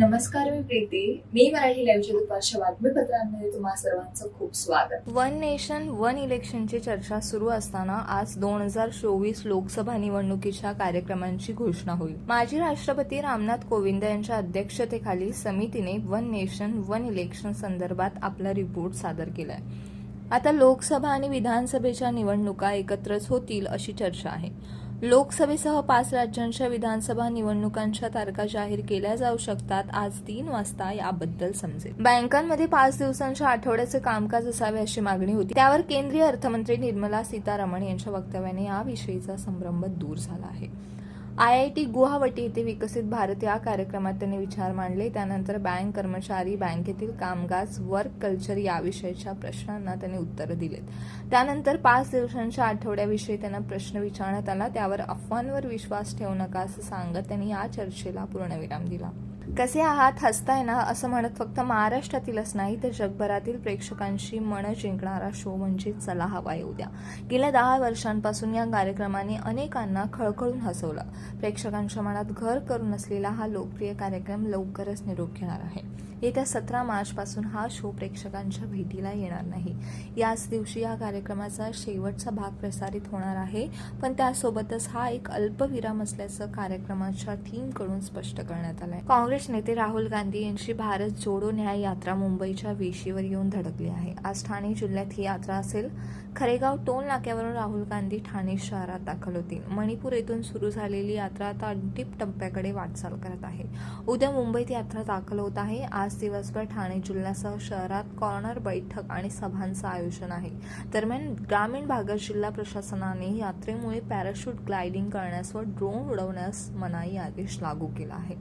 नमस्कार मी प्रीती. मी मराठी लाईव्हच्या दुपारच्या बातमीपत्रांमध्ये तुम्हा सर्वांचं खूप स्वागत. वन नेशन वन इलेक्शनची चर्चा सुरू असताना आज दोन हजार चोवीस लोकसभा निवडणुकीच्या कार्यक्रमांची घोषणा होईल. माजी राष्ट्रपती रामनाथ कोविंद यांच्या अध्यक्षतेखाली समितीने वन नेशन वन इलेक्शन संदर्भात आपला रिपोर्ट सादर केलाय. आता लोकसभा आणि विधानसभेच्या निवडणुका एकत्रच होतील अशी चर्चा आहे. लोकसभेसह पाच राज्यांच्या विधानसभा निवडणुकांच्या तारखा जाहीर केल्या जाऊ शकतात. आज तीन वाजता याबद्दल समजेल. बँकांमध्ये पाच दिवसांच्या आठवड्याचे कामकाज असावे अशी मागणी होती. त्यावर केंद्रीय अर्थमंत्री निर्मला सीतारामन यांच्या वक्तव्याने याविषयीचा संभ्रम दूर झाला आहे. आय आय टी गुवाहाटी येथे विकसित भारत या कार्यक्रमात त्यांनी विचार मांडले. त्यानंतर बँक कर्मचारी बँकेतील कामकाज वर्क कल्चर याविषयीच्या प्रश्नांना त्यांनी उत्तरं दिलेत. त्यानंतर पाच दिवसांच्या आठवड्याविषयी त्यांना प्रश्न विचारण्यात आला. त्यावर अफवांवर विश्वास ठेवू नका असं सांगत त्यांनी या चर्चेला पूर्णविराम दिला. कसे आहात? हसताय ना? असं म्हणत फक्त महाराष्ट्रातीलच नाही तर जगभरातील प्रेक्षकांशी मन जिंकणारा शो म्हणजे चला हवा येऊ द्या. गेल्या दहा वर्षांपासून या कार्यक्रमाने अनेकांना खळखळून हसवलं. प्रेक्षकांच्या मनात घर करून असलेला हा लोकप्रिय कार्यक्रम लवकरच निरोप घेणार आहे. येत्या सतरा मार्चपासून हा शो प्रेक्षकांच्या भेटीला येणार नाही. याच दिवशी या कार्यक्रमाचा शेवटचा भाग प्रसारित होणार आहे पण त्यासोबतच हा एक अल्पविराम असल्याचं कार्यक्रमाच्या थीमकडून स्पष्ट करण्यात आलंय. काँग्रेस नेते राहुल गांधी यांची भारत जोडो न्याय यात्रा मुंबईच्या वेशीवर येऊन धडकली आहे. आज ठाणे जिल्ह्यात ही यात्रा असेल. खरेगाव टोल नाक्यावरून राहुल गांधी ठाणे शहरात दाखल होतील. मणिपूर येथून सुरू झालेली यात्रा आता अंतिम टप्प्याकडे वाटचाल करत आहे. उद्या मुंबईत यात्रा दाखल होत आहे. आज आज दिवसभर ठाणे जिल्ह्यासह शहरात कॉर्नर बैठक आणि सभांचं आयोजन आहे. दरम्यान ग्रामीण भागात जिल्हा प्रशासनाने यात्रेमुळे पॅराशूट ग्लायडिंग करण्यास व ड्रोन उडवण्यास मनाई आदेश लागू केला आहे.